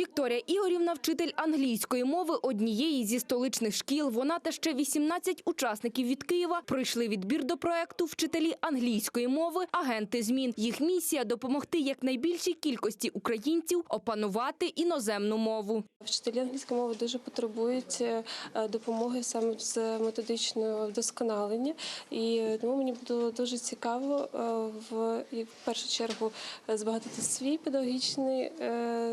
Вікторія Ігорівна, вчитель англійської мови однієї зі столичних шкіл. Вона та ще 18 учасників від Києва пройшли відбір до проекту вчителі англійської мови агенти змін. Їх місія допомогти якнайбільшій кількості українців опанувати іноземну мову. Вчителі англійської мови дуже потребують е, допомоги саме з методичного вдосконалення, і е, тому мені було дуже цікаво е, в в першу чергу збагатити свій педагогічний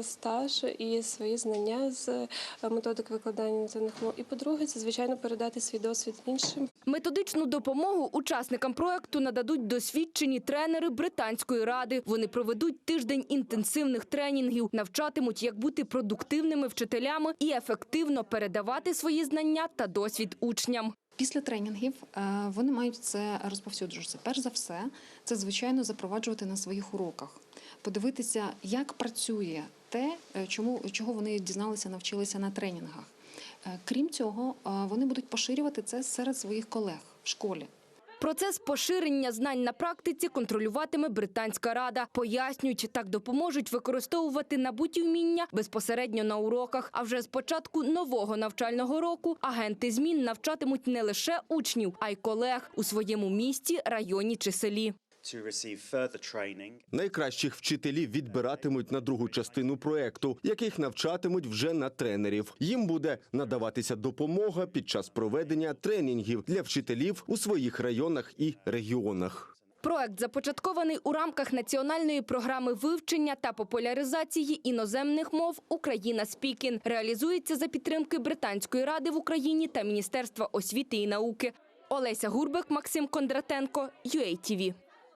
стаж і свої знання з е, методик викладання іноземних мов. І по-друге, це звичайно передати свій досвід іншим. Методичну допомогу учасникам проекту нададуть досвідчені тренери британської ради. Вони проведуть тиждень інтенсивних тренінгів, навчатимуть, як бути продуктивними вчителями і ефективно передавати свої знання та досвід учням. Після тренінгів е, вони мають це розповсюджуватися. Перш за все, це звичайно запроваджувати на своїх уроках, подивитися, як працює те, е, чому чого вони дізналися, навчилися на тренінгах. Е, Крім цього, е, вони будуть поширювати це серед своїх колег в школі. Процес поширення знань на практиці контролюватиме британська рада. Пояснюють, так допоможуть використовувати набуті вміння безпосередньо на уроках. А вже з початку нового навчального року агенти змін навчатимуть не лише учнів, а й колег у своєму місті, районі чи селі. To receive further training Найкращих вчителів відбиратимуть на другу частину проекту, яких навчатимуть вже на тренерів. Їм буде надаватися допомога під час проведення тренінгів для вчителів у своїх районах і регіонах. Проект започаткований у рамках національної програми вивчення та популяризації іноземних мов Україна Спікін. Реалізується за підтримки Британської ради в Україні та Міністерства освіти і науки. Олеся Гурбик, Максим Кондратенко, UATV.